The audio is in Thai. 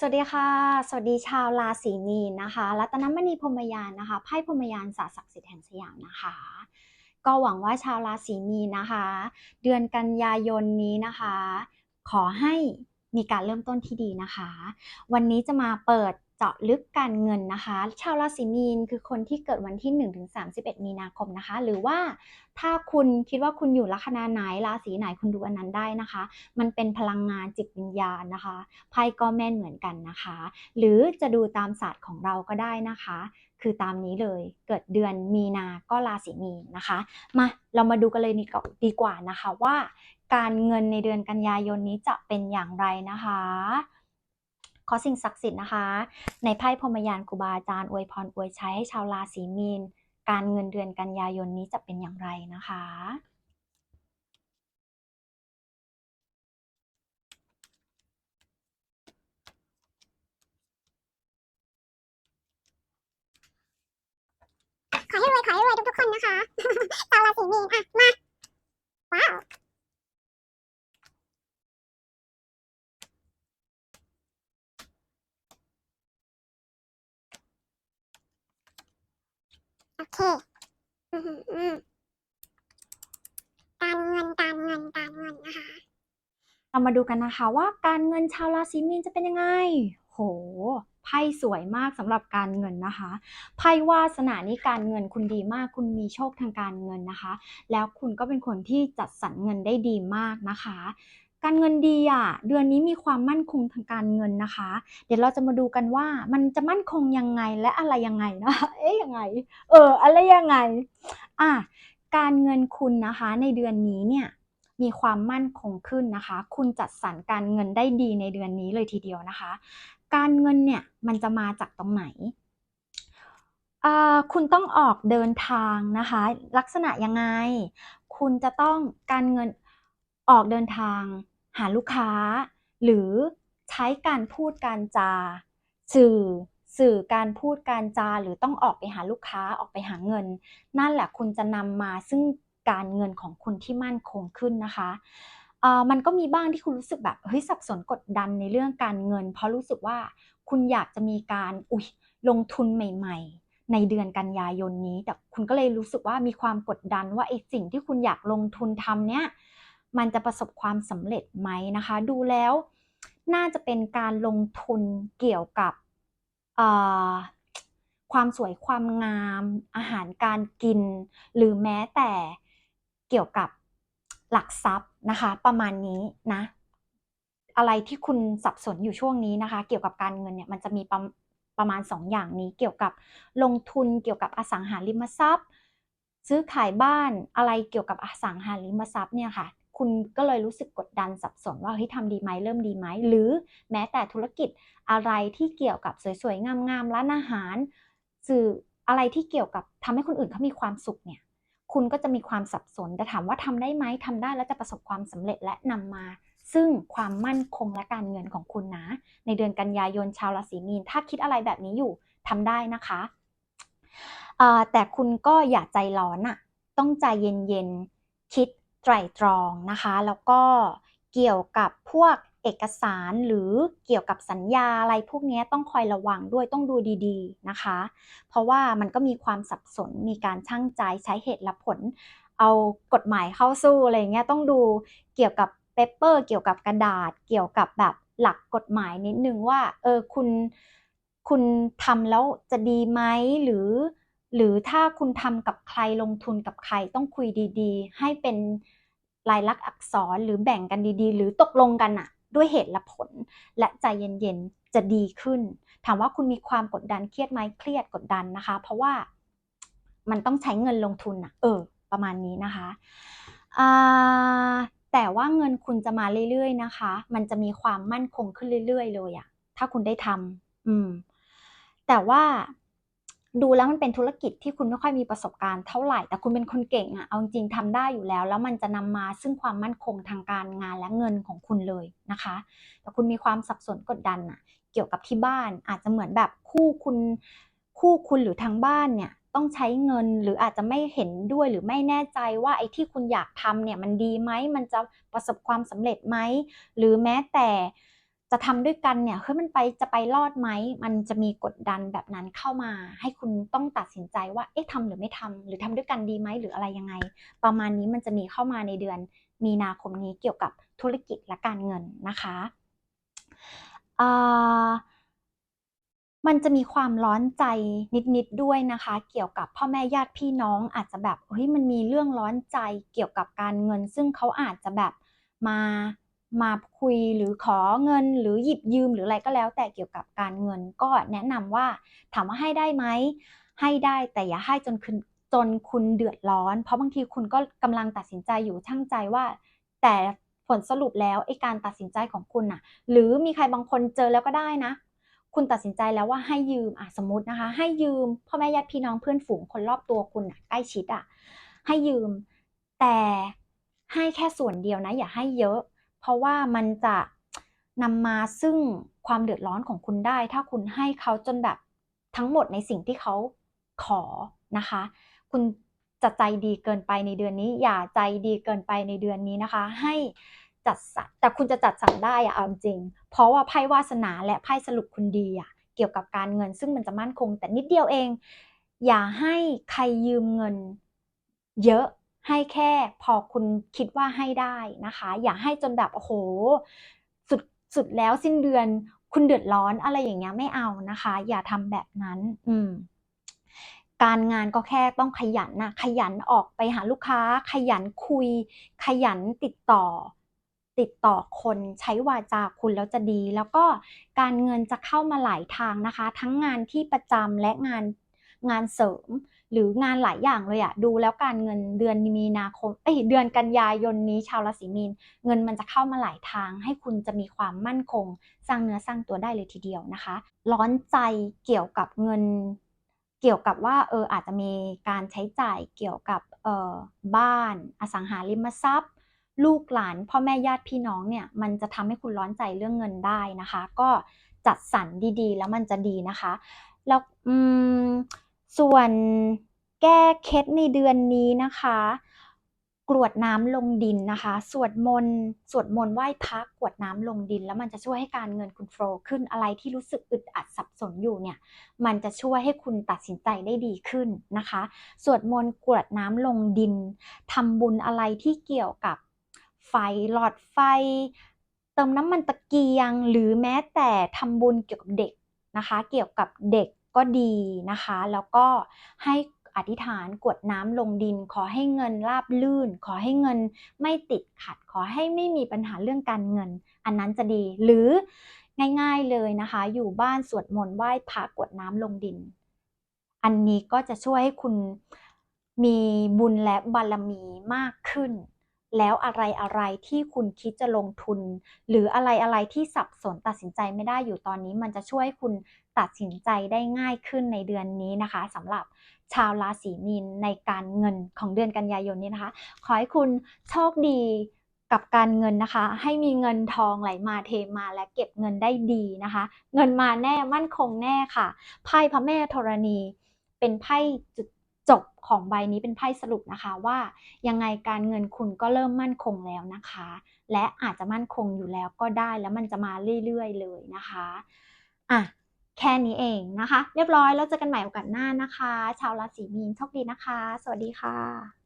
สวัสดีค่ะ สวัสดีชาวราศีมีนนะคะ รัตนมณีพรมยานนะคะ ไพ่พรมยานศาสตร์ศักดิ์สิทธิ์แห่งสยามนะคะ ก็หวังว่าชาวราศีมีนนะคะ เดือนกันยายนนี้นะคะ ขอให้มีการเริ่มต้นที่ดีนะคะ วันนี้จะมาเปิด เจาะลึกการเงินนะคะ ชาวราศีมีนคือคนที่เกิดวันที่ 1-31 มีนาคมนะคะ หรือว่าถ้าคุณคิดว่าคุณอยู่ลัคนาไหนราศีไหนคุณดูอันนั้นได้นะคะ มันเป็นพลังงานจิตวิญญาณนะคะไพ่ก็แม่นเหมือนกันนะคะ หรือจะดูตามศาสตร์ของเราก็ได้นะคะ คือตามนี้เลยเกิดเดือนมีนาก็ราศีมีนนะคะ มาเรามาดูกันเลยดีกว่านะคะว่า การเงินในเดือนกันยายนนี้จะเป็นอย่างไรนะคะ ขอสิ่งศักดิ์สิทธิ์นะคะ ในไพ่พรมยานครูบาอาจารย์อวยพรอวยชัยให้ชาวราศีมีน การเงินเดือนกันยายนนี้จะเป็นอย่างไรนะคะขอให้รวยขอให้รวยทุกๆคนนะคะชาวราศีมีนอะ มา ว้าว โอเค อือหืออืมการเงินการเงินการเงินนะคะ เรามาดูกันนะคะว่าการเงินชาวราศีมีนจะเป็นยังไง โห ไพ่สวยมากสำหรับการเงินนะคะ ไพ่วาสนานี้การเงินคุณดีมาก คุณมีโชคทางการเงินนะคะ แล้วคุณก็เป็นคนที่จัดสรรเงินได้ดีมากนะคะ การเงินดีอะเดือนนี้มีความมั่นคงทางการเงินนะคะ เดี๋ยวเราจะมาดูกันว่ามันจะมั่นคงยังไงและอะไรยังไงนะเอ๊ยยังไง เออ อะไรยังไง อะการเงินคุณนะคะ ในเดือนนี้เนี่ยมีความมั่นคงขึ้นนะคะ คุณจัดสรรการเงินได้ดีในเดือนนี้เลยทีเดียวนะคะ การเงินเนี่ยมันจะมาจากตรงไหนอ่าคุณต้องออกเดินทางนะคะ ลักษณะยังไง คุณจะต้องการเงินออกเดินทาง หาลูกค้า หรือใช้การพูดการจา สื่อ สื่อการพูดการจา หรือต้องออกไปหาลูกค้าออกไปหาเงิน นั่นแหละคุณจะนำมาซึ่งการเงินของคุณที่มั่นคงขึ้นนะคะมันก็มีบ้างที่คุณรู้สึกแบบเฮ้ยสับสนกดดันในเรื่องการเงิน เพราะรู้สึกว่าคุณอยากจะมีการอุ้ยลงทุนใหม่ ๆ ในเดือนกันยายนนี้ แต่คุณก็เลยรู้สึกว่ามีความกดดันว่าไอ้สิ่งที่คุณอยากลงทุนทำเนี้ย มันจะประสบความสำเร็จไหมนะคะ ดูแล้วน่าจะเป็นการลงทุนเกี่ยวกับความสวยความงาม อาหารการกิน หรือแม้แต่เกี่ยวกับหลักทรัพย์นะคะ ประมาณนี้นะ อะไรที่คุณสับสนอยู่ช่วงนี้นะคะ เกี่ยวกับการเงินเนี่ยมันจะมีประประมาณ 2 อย่างนี้เกี่ยวกับลงทุนเกี่ยวกับอสังหาริมทรัพย์ ซื้อขายบ้านอะไรเกี่ยวกับอสังหาริมทรัพย์เนี่ยค่ะ คุณก็เลยรู้สึกกดดันสับสนว่าเฮ้ยทำดีไหมเริ่มดีไหม หรือแม้แต่ธุรกิจอะไรที่เกี่ยวกับสวยๆ งามๆร้านอาหาร สื่ออะไรที่เกี่ยวกับทำให้คนอื่นเขามีความสุขเนี่ยคุณก็จะมีความสับสนแต่ถามว่าทำได้ไหมทำได้แล้วจะประสบความสำเร็จและนำมา ซึ่งความมั่นคงและการเงินของคุณนะ ในเดือนกันยายนชาวราศีมีน ถ้าคิดอะไรแบบนี้อยู่ทำได้นะคะแต่คุณก็อย่าใจร้อนอะต้องใจเย็นๆคิด ไตร่ตรองนะคะ แล้วก็เกี่ยวกับพวกเอกสารหรือเกี่ยวกับสัญญาอะไรพวกนี้ต้องคอยระวังด้วยต้องดูดีๆนะคะ เพราะว่ามันก็มีความสับสนมีการช่างใจใช้เหตุและผล เอากฎหมายเข้าสู้อะไรเงี้ยต้องดูเกี่ยวกับเปเปอร์เกี่ยวกับกระดาษ เกี่ยวกับแบบหลักกฎหมายนิดนึงว่าเออคุณคุณทำแล้วจะดีไหมหรือ หรือถ้าคุณทำกับใครลงทุนกับใครต้องคุยดีๆ ให้เป็นลายลักษณ์อักษรหรือแบ่งกันดีๆ หรือตกลงกันอะด้วยเหตุและผล และใจเย็นๆจะดีขึ้น ถามว่าคุณมีความกดดันเครียดไหมเครียดกดดันนะคะ เพราะว่ามันต้องใช้เงินลงทุนอะเออ ประมาณนี้นะคะแต่ว่าเงินคุณจะมาเรื่อยๆนะคะ มันจะมีความมั่นคงขึ้นเรื่อย ๆ เลยอะถ้าคุณได้ทำอืม แต่ว่า ดูแล้วมันเป็นธุรกิจที่คุณไม่ค่อยมีประสบการณ์เท่าไหร่ แต่คุณเป็นคนเก่งอะเอาจริงทำได้อยู่แล้ว แล้วมันจะนำมาซึ่งความมั่นคงทางการงานและเงินของคุณเลยนะคะ แต่คุณมีความสับสนกดดันอะเกี่ยวกับที่บ้านอาจจะเหมือนแบบคู่คุณคู่คุณหรือทางบ้านเนี่ยต้องใช้เงินหรืออาจจะไม่เห็นด้วยหรือไม่แน่ใจว่าไอ้ที่คุณอยากทำเนี่ยมันดีไหมมันจะประสบความสำเร็จไหมหรือแม้แต่ จะทำด้วยกันเนี่ยเฮ้ยมันไปจะไปรอดไหมมันจะมีกดดันแบบนั้นเข้ามา ให้คุณต้องตัดสินใจว่าเอ๊ะทำหรือไม่ทำหรือทำด้วยกันดีไหมหรืออะไรยังไง ประมาณนี้มันจะมีเข้ามาในเดือน มีนาคมนี้เกี่ยวกับธุรกิจและการเงินนะคะอ่ามันจะมีความร้อนใจนิดๆด้วยนะคะ เกี่ยวกับพ่อแม่ญาติพี่น้องอาจจะแบบเฮ้ยมันมีเรื่องร้อนใจเกี่ยวกับการเงิน ซึ่งเขาอาจจะแบบมา มาคุยหรือขอเงินหรือหยิบยืมหรืออะไรก็แล้ว แต่เกี่ยวกับการเงินก็แนะนำว่าถามว่าให้ได้ไหมให้ได้แต่อย่าให้จนคุณจนคุณเดือดร้อน เพราะบางทีคุณก็กำลังตัดสินใจอยู่ช่างใจว่า แต่ผลสรุปแล้วไอ้การตัดสินใจของคุณน่ะ หรือมีใครบางคนเจอแล้วก็ได้นะ คุณตัดสินใจแล้วว่าให้ยืมอะสมมตินะคะ ให้ยืมพ่อแม่ญาติพี่น้องเพื่อนฝูงคนรอบตัวคุณอะใกล้ชิดอะให้ยืม แต่ให้แค่ส่วนเดียวนะ อย่าให้เยอะ ราะว่ามันจะนำมาซึ่งความเดือดร้อนของคุณได้ ถ้าคุณให้เขาจนแบบทั้งหมดในสิ่งที่เขาขอนะคะ คุณจะใจดีเกินไปในเดือนนี้ อย่าใจดีเกินไปในเดือนนี้นะคะ ให้จัดสรรแต่คุณจะจัดสรรได้อะเอาจริง เพราะว่าไพ่วาสนาและไพ่สรุปคุณดีอะเกี่ยวกับการเงิน ซึ่งมันจะมั่นคง แต่นิดเดียวเอง อย่าให้ใครยืมเงิน เยอะ ให้แค่พอคุณคิดว่าให้ได้นะคะ อย่าให้จนแบบโอ้โหสุดสุดแล้วสิ้นเดือนคุณเดือดร้อนอะไรอย่างเงี้ยไม่เอานะคะ อย่าทำแบบนั้น อืมการงานก็แค่ต้องขยันนะขยันออกไปหาลูกค้า ขยันคุย ขยันติดต่อ ติดต่อคนใช้วาจาคุณแล้วจะดี แล้วก็การเงินจะเข้ามาหลายทางนะคะ ทั้งงานที่ประจำและงานงานเสริม หรืองานหลายอย่างเลยอะดูแล้วการเงินเดือนมีนาคมเอ้ยเดือนกันยายนนี้ชาวราศีมีน เงินมันจะเข้ามาหลายทาง ให้คุณจะมีความมั่นคง สร้างเนื้อสร้างตัวได้เลยทีเดียวนะคะ ร้อนใจเกี่ยวกับเงิน เกี่ยวกับว่าเอออาจจะมีการใช้จ่ายเกี่ยวกับเออบ้าน อสังหาริมทรัพย์ ลูกหลานพ่อแม่ญาติพี่น้องเนี่ยมันจะทำให้คุณร้อนใจเรื่องเงินได้นะคะ ก็จัดสรรดีๆ แล้วมันจะดีนะคะแล้วอืม ส่วนแก้เคล็ดในเดือนนี้นะคะ กรวดน้ำลงดินนะคะ สวดมนต์สวดมนต์ไหว้พระกรวดน้ำลงดิน แล้วมันจะช่วยให้การเงินคุณโฟล์ขึ้นอะไรที่รู้สึกอึดอัดสับสนอยู่เนี่ย มันจะช่วยให้คุณตัดสินใจได้ดีขึ้นนะคะ สวดมนต์กรวดน้ำลงดินทำบุญอะไรที่เกี่ยวกับไฟหลอดไฟ เติมน้ำมันตะเกียง หรือแม้แต่ทำบุญเกี่ยวกับเด็กนะคะ เกี่ยวกับเด็ก ก็ดีนะคะ แล้วก็ให้อธิษฐานกวดน้ำลงดิน ขอให้เงินราบลื่น ขอให้เงินไม่ติดขัด ขอให้ไม่มีปัญหาเรื่องการเงิน อันนั้นจะดีหรือง่ายๆเลยนะคะ อยู่บ้านสวดมนต์ไหว้พระกวดน้ำลงดิน อันนี้ก็จะช่วยให้คุณมีบุญและบารมีมากขึ้น แล้วอะไรอะไรที่คุณคิดจะลงทุน หรืออะไรอะไรที่สับสนตัดสินใจไม่ได้อยู่ตอนนี้ มันจะช่วยให้คุณ ตัดสินใจได้ง่ายขึ้นในเดือนนี้นะคะสำหรับชาวราศีมีนในการเงินของเดือนกันยายนนี้นะคะ ขอให้คุณโชคดีกับการเงินนะคะ ให้มีเงินทองไหลมาเทมาและเก็บเงินได้ดีนะคะ เงินมาแน่มั่นคงแน่ค่ะไพ่พระแม่ธรณี เป็นไพ่จุดจบของใบนี้เป็นไพ่สรุปนะคะว่ายังไงการเงินคุณก็เริ่มมั่นคงแล้วนะคะ และอาจจะมั่นคงอยู่แล้วก็ได้แล้วมันจะมาเรื่อยๆเลยนะคะอะ แค่นี้เองนะคะ เรียบร้อยแล้วเจอกันใหม่โอกาสหน้านะคะ ชาวราศีมีนโชคดีนะคะ สวัสดีค่ะ